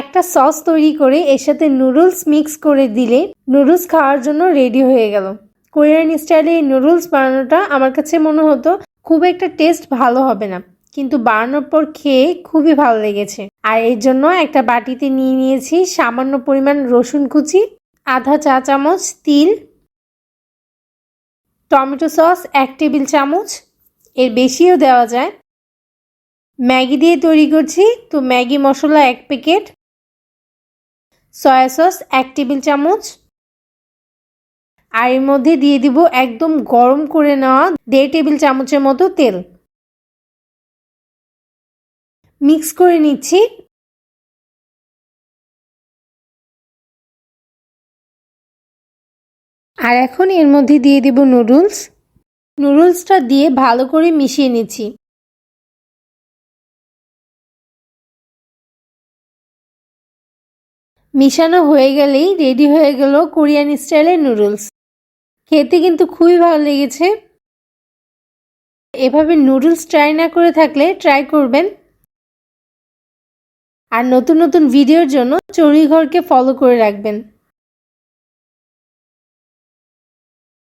একটা সস তৈরি করে এর সাথে নুডলস মিক্স করে দিলে নুডলস খাওয়ার জন্য রেডি হয়ে গেল। কোরিয়ান স্টাইলে এই নুডলস বানানোটা আমার কাছে মনে হতো খুব একটা টেস্ট ভালো হবে না, কিন্তু বানানোর পর খেয়ে খুবই ভালো লেগেছে। আর এর জন্য একটা বাটিতে নিয়ে নিয়েছি সামান্য পরিমাণ রসুন কুচি, আধা চা চামচ তিল, টমেটো সস এক টেবিল চামচ, এর বেশিও দেওয়া যায়। ম্যাগি দিয়ে তৈরি করছি, তো ম্যাগি মশলা এক প্যাকেট সয়া সস এক টেবিল চামচ। আর এর মধ্যে দিয়ে দিব একদম গরম করে নেওয়া দেড় টেবিল চামচের মতো তেল। মিক্স করে নিচ্ছি। আর এখন এর মধ্যে দিয়ে দিব নুডলস। নুডলসটা দিয়ে ভালো করে মিশিয়ে নিচ্ছি। মিশানো হয়ে গেলেই রেডি হয়ে গেল কোরিয়ান স্টাইলের নুডলস। খেতে কিন্তু খুবই ভালো লেগেছে। এভাবে নুডলস ট্রাই না করে থাকলে ট্রাই করবেন। আর নতুন নতুন ভিডিওর জন্য চড়ুইঘরকে ফলো করে রাখবেন।